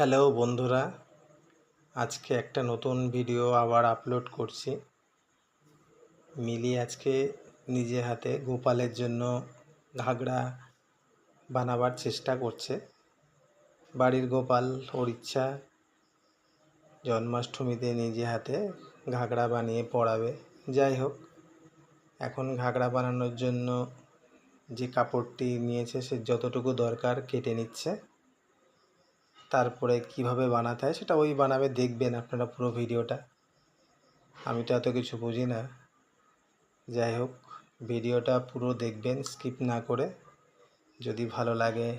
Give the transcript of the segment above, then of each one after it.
Hello বন্ধুরা, আজকে একটা নতুন ভিডিও আবার আপলোড করছি। মিলি আজকে নিজে হাতে গোপালের জন্য ঘাগরা বানাবার চেষ্টা করছে। বাড়ির গোপাল, ওর ইচ্ছা, জন্মাষ্টমীতে নিজে হাতে ঘাগরা বানিয়ে পরাবে যাই হোক, এখন ঘাগরা বানানোর জন্য যে কাপড়টি নিয়েছে, সে যতটুকু দরকার কেটে নিচ্ছে। তারপরে কীভাবে বানাতে হয় সেটা ওই বানাবে, দেখবেন আপনারা পুরো ভিডিওটা। আমি তো এত কিছু বুঝি না। যাই হোক, ভিডিওটা পুরো দেখবেন, স্কিপ না করে। যদি ভালো লাগে,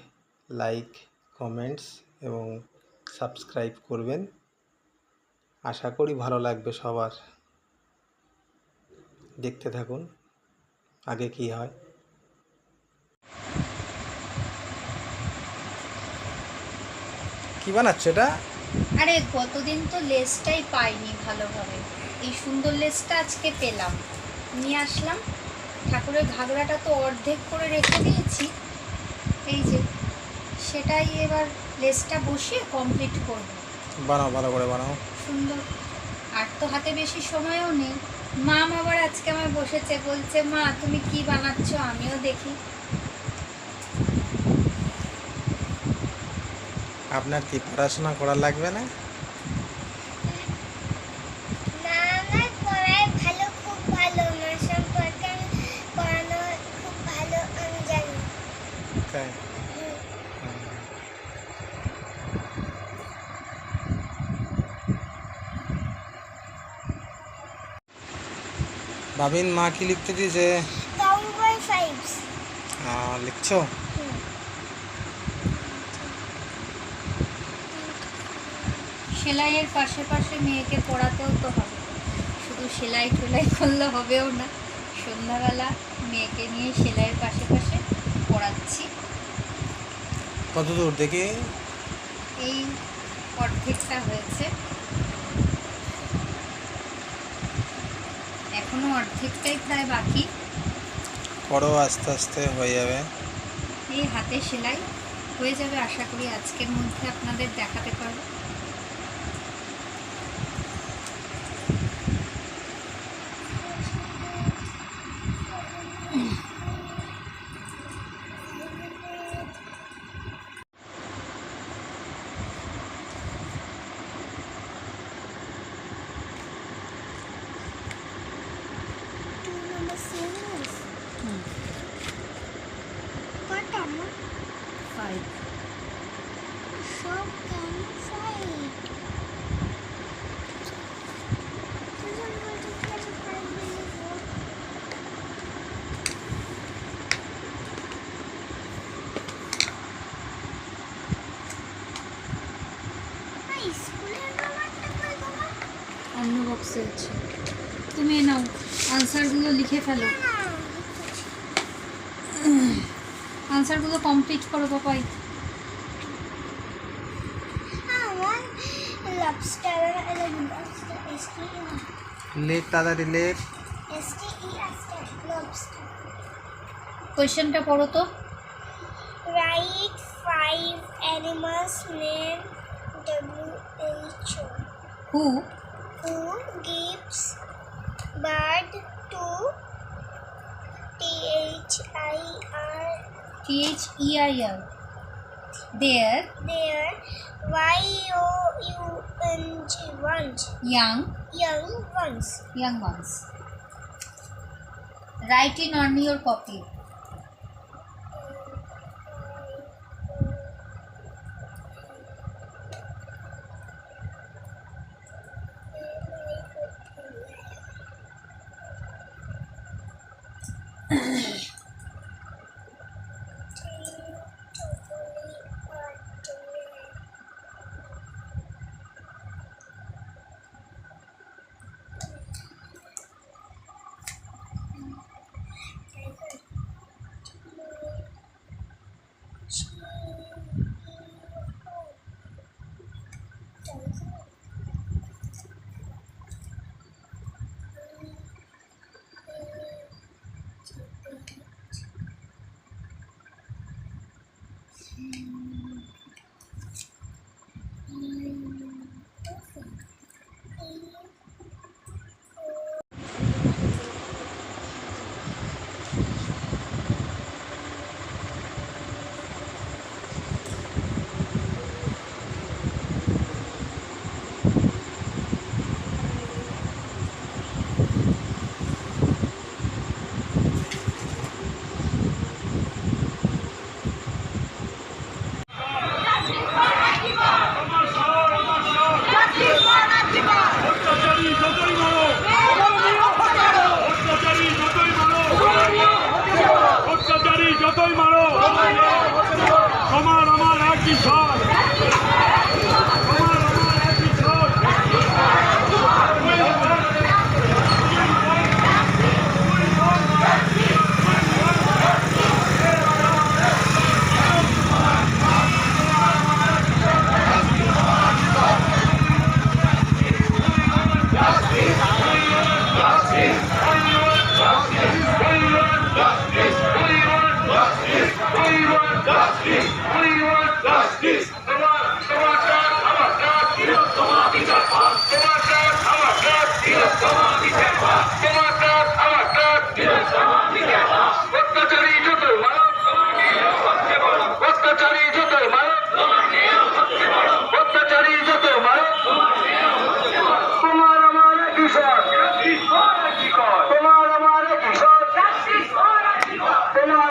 লাইক, কমেন্টস এবং সাবস্ক্রাইব করবেন। আশা করি ভালো লাগবে সবার। দেখতে থাকুন, আগে কি হয়। কি বানাচ্ছ এটা? আরে গতদিন তো লেসটাই পাইনি ভালোভাবে। এই সুন্দর লেসটা আজকে পেলাম। নিয়ে আসলাম। ঠাকুরের ঘাগরাটা তো অর্ধেক করে রেখে দিয়েছি। এই যে সেটাই এবার লেসটা বসিয়ে কমপ্লিট করব। বানাও ভালো করে বানাও। সুন্দর। আর তো হাতে বেশি সময়ও নেই। মাম আবার আজকে আমার বসেছে বলছে মা তুমি কি বানাচ্ছ? আমিও দেখি। আপনার কি পড়াশোনা করা লাগবে না? না আমার পড়ায় ভালো খুব ভালো। আমার সম্পর্কে আমি পড়ানো খুব ভালো আমি জানি। তাই? ভাবিন মা কি লিখতে দিয়েছে? লিখছো? সেলাইয়ের পাশে পাশে মেয়েকে পড়াতেও তো হবে। শুধু সেলাই টেলাই করলে হবেও না। সন্ধ্যাবেলা মেয়েকে নিয়ে সেলাইয়ের পাশে পাশে পড়াচ্ছি। কত দূর দেখি? এই অর্ধেকটা হয়েছে। এখনও অর্ধেকটাই প্রায় বাকি। পড়ো আস্তে আস্তে হয়ে যাবে। এই হাতে সেলাই হয়ে যাবে। আশা করি আজকের মধ্যে আপনাদের দেখাতে পারব। ব্যাপারটা কই বাবা অন্য তুমি নাও আনসারগুলো লিখে ফেলো আনসারগুলো কমপ্লিট করো পাপাই আমার লবস্টার লবস্টার এস টি লেখ তাড়াতাড়ি লেখ এস টি ই আস্টার লবস্টার কোয়েশ্চেনটা পড়ো তো। Write five animals name WHO. Who T H E I R. There. There. Y O U N G. Once. Young. Young ones. Young ones. Write it on your copy.